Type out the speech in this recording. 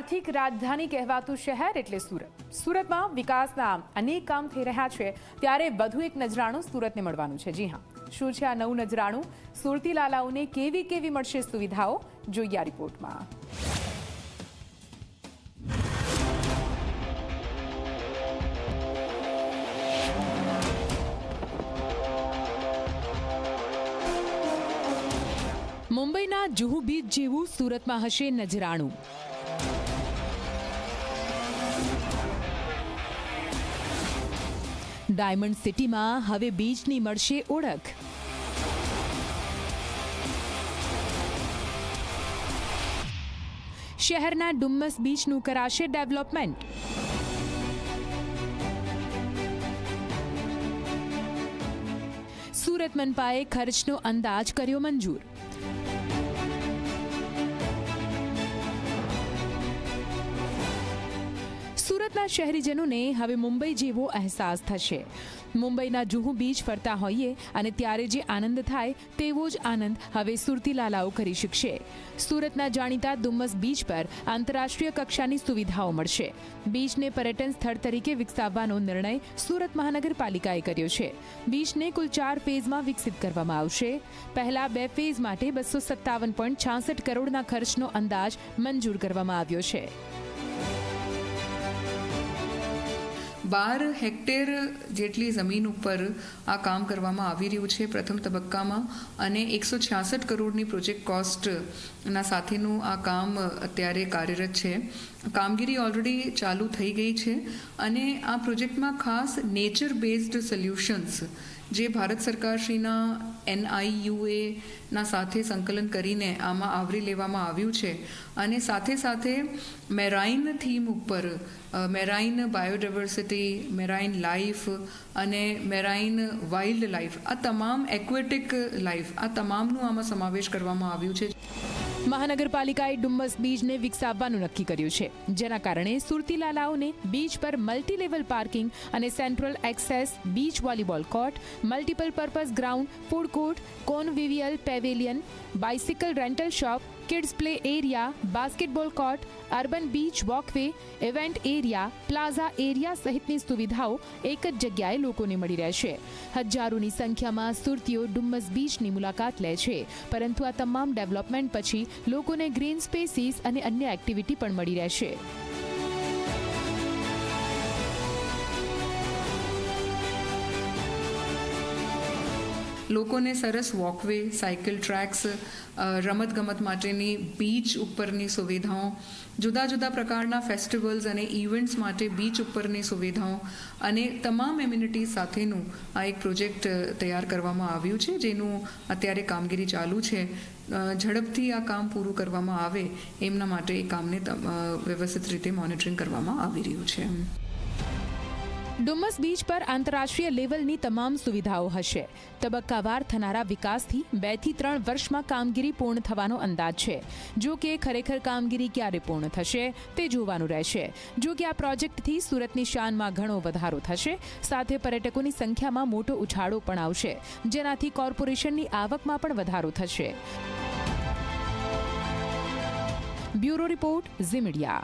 આર્થિક રાજધાની કહેવાતું શહેર એટલે સુરત. સુરતમાં વિકાસના અનેક કામ થઈ રહ્યા છે, ત્યારે વધુ એક નજરાણું સુરતને મળવાનું છે. જી હા. શું છે આ નવું નજરાણું? સુરતી લાલાઓને કેવી કેવી મળશે સુવિધાઓ? જોઈએ આ રિપોર્ટમાં. મુંબઈના જુહુ બીચ જેવું સુરતમાં હશે નજરાણું. ડાયમંડ સિટીમાં હવે બીચની મળશે ઓળખ. શહેરના ડુમ્મસ બીચનું કરાશે ડેવલપમેન્ટ. સુરત મનપાએ ખર્ચનો અંદાજ કર્યો મંજૂર. સુરતના શહેરીજનોને હવે મુંબઈ જેવો અહેસાસ થશે. મુંબઈના જુહુ બીચ ફરતા હોઈએ અને ત્યારે જે આનંદ થાય તેવો જ આનંદ હવે સુરતી લાલાઓ કરી શકશે. સુરતના જાણીતા ડુમ્મસ બીચ પર આંતરરાષ્ટ્રીય કક્ષાની સુવિધાઓ મળશે. બીચને પર્યટન સ્થળ તરીકે વિકસાવવાનો નિર્ણય સુરત મહાનગરપાલિકાએ કર્યો છે. બીચને કુલ ચાર ફેઝમાં વિકસિત કરવામાં આવશે. પહેલા બે ફેઝ માટે બસો સત્તાવન પોઈન્ટ છાસઠ કરોડના ખર્ચનો અંદાજ મંજૂર કરવામાં આવ્યો છે. બાર હેક્ટેર જેટલી જમીન ઉપર આ કામ કરવામાં આવી રહ્યું છે પ્રથમ તબક્કામાં અને એકસો છ્યાસઠ કરોડની પ્રોજેક્ટ કોસ્ટના સાથેનું આ કામ અત્યારે કાર્યરત છે. કામગીરી ઓલરેડી ચાલુ થઈ ગઈ છે અને આ પ્રોજેક્ટમાં ખાસ નેચર બેઝડ સોલ્યુશન્સ જે ભારત સરકારશ્રીના એનઆઈયુએના સાથે સંકલન કરીને આમાં આવરી લેવામાં આવ્યું છે અને સાથે સાથે મેરાઇન થીમ ઉપર મેરાઇન બાયોડાયવર્સિટી મેરાઇન લાઈફ અને મેરાઇન વાઇલ્ડ લાઈફ આ તમામ એક્વેટિક લાઈફ આ તમામનું આમાં સમાવેશ કરવામાં આવ્યું છે. મહાનગરપાલિકાએ ડુમ્મસ બીચને વિકસાવવાનું નક્કી કર્યું છે. જેના કારણે સુરતી લાલાઓને બીચ પર મલ્ટીલેવલ પાર્કિંગ અને central access beach volleyball court, multiple purpose ground, food court, convivial pavilion bicycle rental shop, kids play area, basketball court, urban beach walkway, event area, plaza area સહિતની સુવિધાઓ એક જ જગ્યાએ લોકોને મળી રહેશે હજારોની સંખ્યામાં સુરતીઓ ડુમ્મસ બીચની મુલાકાત લે છે. પરંતુ આ તમામ ડેવલપમેન્ટ પછી લોકોને ગ્રીન સ્પેસીસ અને અન્ય એક્ટિવિટી પણ મળી રહેશે. લોકોને સરસ વોકવે સાયકલ ટ્રેક્સ રમતગમત માટેની બીચ ઉપરની સુવિધાઓ, જુદા જુદા પ્રકારના ફેસ્ટિવલ્સ અને ઇવેન્ટ્સ માટે બીચ ઉપરની સુવિધાઓ અને તમામ એમ્યુનિટી સાથેનું આ એક પ્રોજેક્ટ તૈયાર કરવામાં આવ્યું છે, જેનું અત્યારે કામગીરી ચાલુ છે. ઝડપથી આ કામ પૂરું કરવામાં આવે, એમના માટે એ કામને વ્યવસ્થિત રીતે મોનિટરિંગ કરવામાં આવી રહ્યું છે. ડુમ્મસ બીચ પર આંતરરાષ્ટ્રીય લેવલની તમામ સુવિધાઓ હશે. તબક્કાવાર થનારા વિકાસથી બેથી ત્રણ વર્ષમાં કામગીરી પૂર્ણ થવાનો અંદાજ છે. જો કે ખરેખર કામગીરી ક્યારે પૂર્ણ થશે તે જોવાનું રહેશે. જો કે આ પ્રોજેક્ટથી સુરતની શાનમાં ઘણો વધારો થશે, સાથે પર્યટકોની સંખ્યામાં મોટો ઉછાળો પણ આવશે, જેનાથી કોર્પોરેશનની આવકમાં પણ વધારો થશે. Bureau report Zee media.